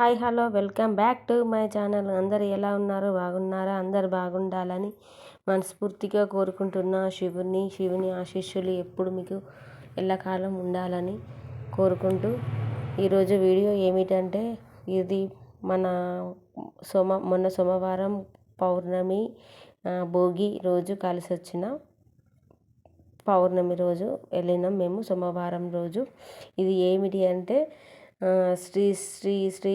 Hi hello welcome back to my channel. అందరు ఎలా ఉన్నారు? బాగున్నారా? అందరు బాగుండాలని మనస్ఫూర్తిగా కోరుకుంటున్న శివుని శివుని ఆశీస్సులు ఎప్పుడు మీకు ఎల్లకాలం ఉండాలని కోరుకుంటూ ఈరోజు వీడియో ఏమిటంటే ఇది మన సోమ మొన్న సోమవారం పౌర్ణమి భోగి రోజు కలిసి వచ్చిన పౌర్ణమి రోజు వెళ్ళినాం మేము సోమవారం రోజు. ఇది ఏమిటి అంటే శ్రీ శ్రీ శ్రీ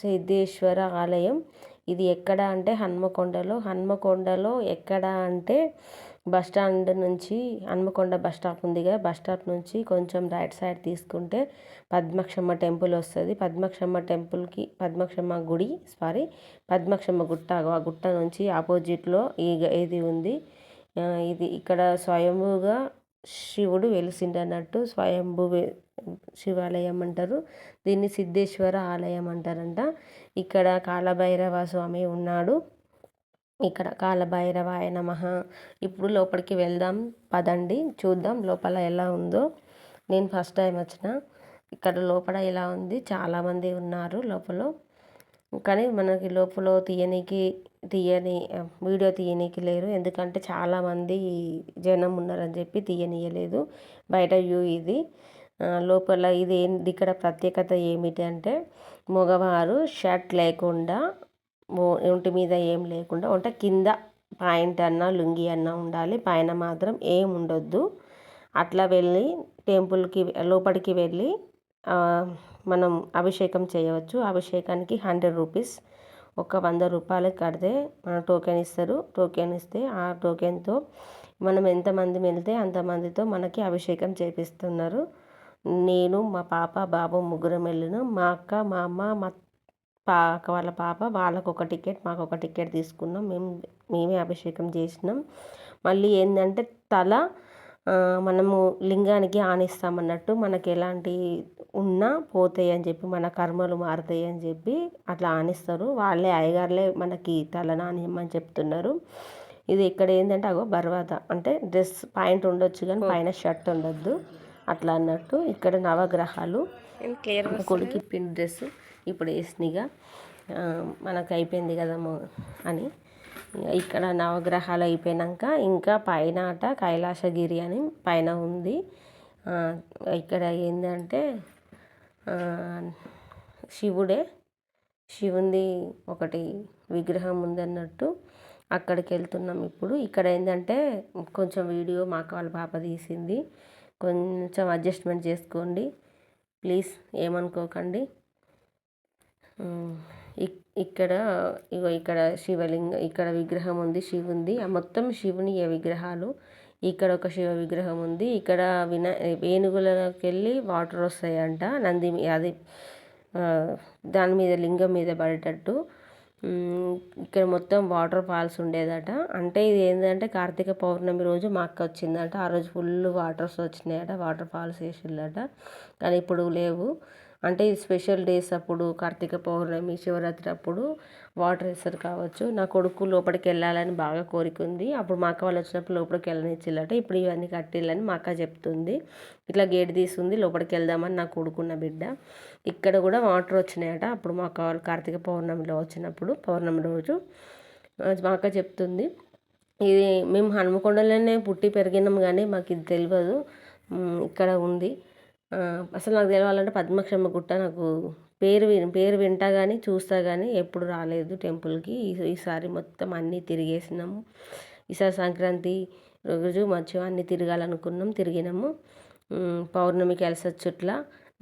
సిద్ధేశ్వర ఆలయం. ఇది ఎక్కడ అంటే హన్మకొండలో. హన్మకొండలో ఎక్కడ అంటే బస్ స్టాండ్ నుంచి హన్మకొండ బస్ స్టాప్ ఉంది బస్ స్టాప్ నుంచి కొంచెం రైట్ సైడ్ తీసుకుంటే పద్మక్షమ్మ టెంపుల్ వస్తుంది. పద్మక్షమ్మ టెంపుల్కి పద్మక్షమ్మ గుడి సారీ పద్మక్షమ్మ గుట్ట ఆ గుట్ట నుంచి ఆపోజిట్లో ఈ ఇది ఉంది. ఇది ఇక్కడ స్వయంభూగా శివుడు వెలిసిండన్నట్టు స్వయంభూ శివాలయం అంటారు. దీన్ని సిద్ధేశ్వర ఆలయం అంటారంట. ఇక్కడ కాలభైరవ స్వామి ఉన్నాడు. ఇక్కడ కాలభైరవాయ నమ. ఇప్పుడు లోపలికి వెళ్దాం. పదండి. చూద్దాం లోపల ఎలా ఉందో. నేను ఫస్ట్ టైం వచ్చిన. ఇక్కడ లోపల ఎలా ఉంది? చాలామంది ఉన్నారు లోపల. కానీ మనకి లోపల తీయనీకి తీయని వీడియో తీయనీకి లేరు. ఎందుకంటే చాలామంది జనం ఉన్నారని చెప్పి తీయనీయలేదు. బయట వ్యూ ఇది. లోపల ఇది ఇక్కడ ప్రత్యేకత ఏమిటి అంటే మగవారు షర్ట్ లేకుండా ఒంటి మీద ఏం లేకుండా వంట కింద పాయింట్ అన్న లుంగి అన్న ఉండాలి. పైన మాత్రం ఏం ఉండొద్దు. అట్లా వెళ్ళి టెంపుల్కి లోపలికి వెళ్ళి మనం అభిషేకం చేయవచ్చు. అభిషేకానికి హండ్రెడ్ రూపీస్. ఒక వంద రూపాయలు కడితే మన టోకెన్ ఇస్తారు. టోకెన్ ఇస్తే ఆ టోకెన్తో మనం ఎంతమంది వెళ్తే అంతమందితో మనకి అభిషేకం చేపిస్తున్నారు. నేను మా పాప బాబు ముగ్గురం వెళ్ళిన. మా అక్క మా అమ్మ మా పాక వాళ్ళ పాప వాళ్ళకు ఒక టికెట్ మాకు ఒక టికెట్ తీసుకున్నాం. మేము మేమే అభిషేకం చేసినాం. మళ్ళీ ఏంటంటే తల మనము లింగానికి ఆనిస్తామన్నట్టు మనకి ఎలాంటి ఉన్నా పోతాయి అని చెప్పి మన కర్మలు మారుతాయి అని చెప్పి అట్లా ఆనిస్తారు. వాళ్ళే అయ్యగారులే మనకి తల నానియమని చెప్తున్నారు. ఇది ఇక్కడ ఏంటంటే అగో బర్వాత అంటే డ్రెస్ పాయింట్ ఉండొచ్చు కానీ పైన షర్ట్ ఉండొద్దు. అట్లా అన్నట్టు ఇక్కడ నవగ్రహాలు. కొడుకు పిండి డ్రెస్. ఇప్పుడు వేసినగా మనకు అయిపోయింది కదా అని. ఇక్కడ నవగ్రహాలు అయిపోయినాక ఇంకా పైన అట కైలాసగిరి అని పైన ఉంది. ఇక్కడ ఏంటంటే శివుడే. శివుంది ఒకటి విగ్రహం ఉందన్నట్టు అక్కడికి వెళ్తున్నాం ఇప్పుడు. ఇక్కడ ఏంటంటే కొంచెం వీడియో మాకు వాళ్ళ పాప తీసింది. కొంచెం అడ్జస్ట్మెంట్ చేసుకోండి. ప్లీజ్ ఏమనుకోకండి. ఇక్కడ ఇగో ఇక్కడ శివలింగ ఇక్కడ విగ్రహం ఉంది శివుంది. ఆ మొత్తం శివుని విగ్రహాలు? ఇక్కడ ఒక శివ విగ్రహం ఉంది. ఇక్కడ విన ఏనుగులకి వెళ్ళి వాటర్ వస్తాయంట. నంది అది దాని మీద లింగం మీద పడేటట్టు. ఇక్కడ మొత్తం వాటర్ ఫాల్స్ ఉండేదట. అంటే ఇది ఏంటంటే కార్తీక పౌర్ణమి రోజు మా అక్క వచ్చిందట. ఆ రోజు ఫుల్ వాటర్స్ వచ్చినాయట వాటర్ ఫాల్స్ వేసిందట కానీ ఇప్పుడు లేవు. అంటే స్పెషల్ డేస్ అప్పుడు కార్తీక పౌర్ణమి శివరాత్రి అప్పుడు వాటర్ వేస్తారు కావచ్చు. నా కొడుకు లోపలికి వెళ్ళాలని బాగా కోరిక ఉంది అప్పుడు మా అక్క వాళ్ళు వచ్చినప్పుడు లోపలికి వెళ్ళనిచ్చిల్లట ఇప్పుడు ఇవన్నీ కట్టిల్లని మా అక్క చెప్తుంది. ఇట్లా గేట్ తీసుంది లోపలికి వెళ్దామని నా కొడుకున్న బిడ్డ. ఇక్కడ కూడా వాటర్ వచ్చినాయట. అప్పుడు మా అక్క వాళ్ళు కార్తీక పౌర్ణమిలో వచ్చినప్పుడు పౌర్ణమి రోజు మా అక్క చెప్తుంది. ఇది మేము హనుమకొండలోనే పుట్టి పెరిగినాం కానీ మాకు ఇది తెలియదు ఇక్కడ ఉంది. అసలు నాకు తెలవాలంటే పద్మక్షమ్మ గుట్ట నాకు పేరు విని పేరు వింటా కానీ చూస్తా కానీ ఎప్పుడు రాలేదు టెంపుల్కి. ఈసారి మొత్తం అన్నీ తిరిగేసినాము. ఈసారి సంక్రాంతి రోజు మంచిగా అన్నీ తిరగాలనుకున్నాం తిరిగినాము. పౌర్ణమి కలిసి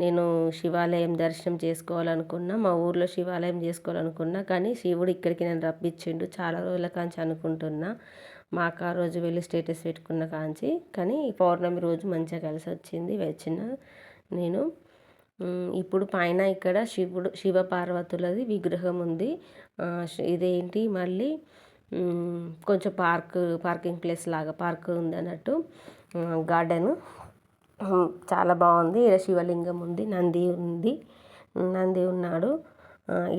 నేను శివాలయం దర్శనం చేసుకోవాలనుకున్నా మా ఊర్లో శివాలయం చేసుకోవాలనుకున్నా కానీ శివుడు ఇక్కడికి నేను రప్పించిండు చాలా రోజుల కాంచి అనుకుంటున్నా. మా అక్క రోజు వెళ్ళి స్టేటస్ పెట్టుకున్న కాంచి. కానీ పౌర్ణమి రోజు మంచిగా కలిసి వచ్చింది వచ్చిన నేను. ఇప్పుడు పైన ఇక్కడ శివుడు శివ పార్వతులది విగ్రహం ఉంది. ఇదేంటి మళ్ళీ కొంచెం పార్క్ పార్కింగ్ ప్లేస్ లాగా పార్క్ ఉంది అన్నట్టు. గార్డెను. చాలా బాగుంది. ఈడ శివలింగం ఉంది నంది ఉంది. నంది ఉన్నాడు.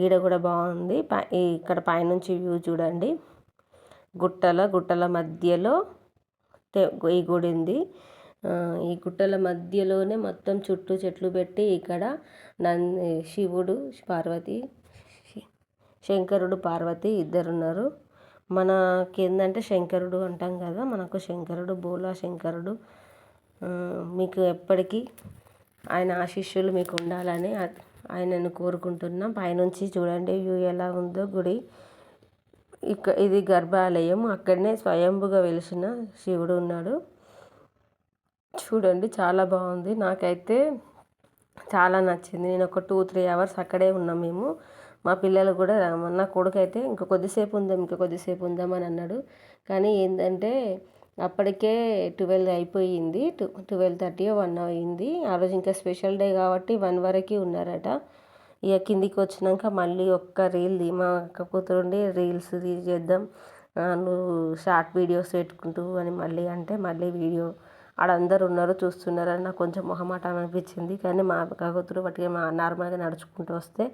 ఈడ కూడా బాగుంది. ఇక్కడ పైనుంచి వ్యూ చూడండి. గుట్టల గుట్టల మధ్యలో ఈ గుడి ఉంది. ఈ గుట్టల మధ్యలోనే మొత్తం చుట్టూ చెట్లు పెట్టి ఇక్కడ నంది శివుడు పార్వతి శంకరుడు పార్వతి ఇద్దరు ఉన్నారు మనకి ఏంటంటే శంకరుడు అంటాం కదా మనకు శంకరుడు బోలా శంకరుడు. మీకు ఎప్పటికీ ఆయన ఆశీస్సులు మీకు ఉండాలని ఆయనను కోరుకుంటున్నాం. పైనుంచి చూడండి వ్యూ ఎలా ఉందో గుడి. ఇక ఇది గర్భాలయం. అక్కడనే స్వయంభుగా వెలిసిన శివుడు ఉన్నాడు. చూడండి చాలా బాగుంది. నాకైతే చాలా నచ్చింది. నేను ఒక టూ త్రీ అవర్స్ అక్కడే ఉన్నాం మేము. మా పిల్లలు కూడా నా కొడుకు అయితే ఇంకా కొద్దిసేపు ఉందాం ఇంకా కొద్దిసేపు ఉందాం అని అన్నాడు. కానీ ఏంటంటే అప్పటికే ట్వెల్వ్ అయిపోయింది. టూ ట్వెల్వ్ థర్టీ వన్ అయింది. ఆ రోజు ఇంకా స్పెషల్ డే కాబట్టి వన్ వరకు ఉన్నారట. ఇక కిందికి వచ్చినాక మళ్ళీ ఒక్క రీల్ మా అక్క కూతురుండి రీల్స్ చేద్దాం. నువ్వు షార్ట్ వీడియోస్ పెట్టుకుంటూ అని మళ్ళీ అంటే మళ్ళీ వీడియో ఆడందరు ఉన్నారు చూస్తున్నారు అని నాకు కొంచెం మొహమాటం అనిపించింది కానీ మా అక్క కూతురు వాటికి మా నార్మల్గా నడుచుకుంటూ వస్తే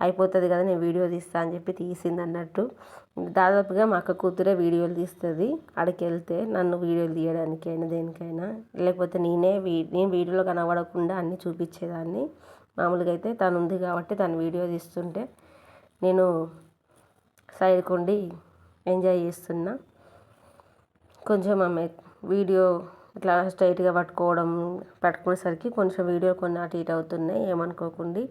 అయిపోతుంది కదా నేను వీడియో తీస్తా అని చెప్పి తీసింది అన్నట్టు. దాదాపుగా మా అక్క కూతురే వీడియోలు తీస్తుంది అక్కడికి వెళ్తే నన్ను వీడియోలు తీయడానికైనా దేనికైనా. లేకపోతే నేనే వీ నేను వీడియోలో కనబడకుండా అన్నీ చూపించేదాన్ని. మామూలుగా అయితే తను ఉంది కాబట్టి తను వీడియో తీస్తుంటే నేను సైడ్కి ఉండి ఎంజాయ్ చేస్తున్నా. కొంచెం ఆమె వీడియో ఇట్లా స్ట్రైట్గా పట్టుకోవడం పట్టుకునేసరికి కొంచెం వీడియో కొన్ని అటు ఇటు అవుతున్నాయి ఏమనుకోకండి.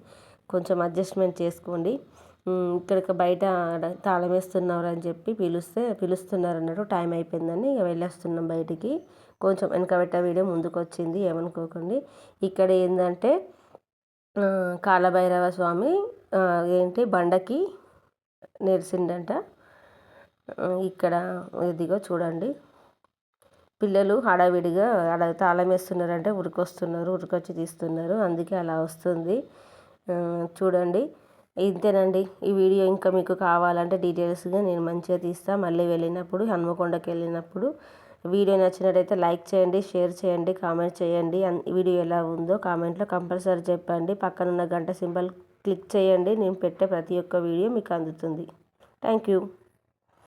కొంచెం అడ్జస్ట్మెంట్ చేసుకోండి. ఇక్కడికి బయట తాళం వేస్తున్నారు అని చెప్పి పిలిస్తే పిలుస్తున్నారు అన్నట్టు టైం అయిపోయిందని ఇక వెళ్ళేస్తున్నాం బయటికి. కొంచెం వెనకబెట్ట వీడియో ముందుకు వచ్చింది ఏమనుకోకండి. ఇక్కడ ఏంటంటే కాలభైరవ స్వామి ఏంటి బండకి నెరిసిండంట. ఇక్కడ ఇదిగో చూడండి. పిల్లలు హడావిడిగా అడ తాళం వేస్తున్నారంటే ఉరికొస్తున్నారు ఉరికొచ్చి తీస్తున్నారు. అందుకే అలా వస్తుంది. చూడండి. ఇంతేనండి. ఈ వీడియో ఇంకా మీకు కావాలంటే డీటెయిల్స్గా నేను మంచిగా తీస్తాను మళ్ళీ వెళ్ళినప్పుడు హన్మకొండకి వెళ్ళినప్పుడు వీడియో నచ్చినట్టయితే లైక్ చేయండి షేర్ చేయండి కామెంట్ చేయండి. వీడియో ఎలా ఉందో కామెంట్లో కంపల్సరీ చెప్పండి. పక్కనున్న గంట సింబల్ క్లిక్ చేయండి. నేను పెట్టే ప్రతి ఒక్క వీడియో మీకు అందుతుంది. Thank you.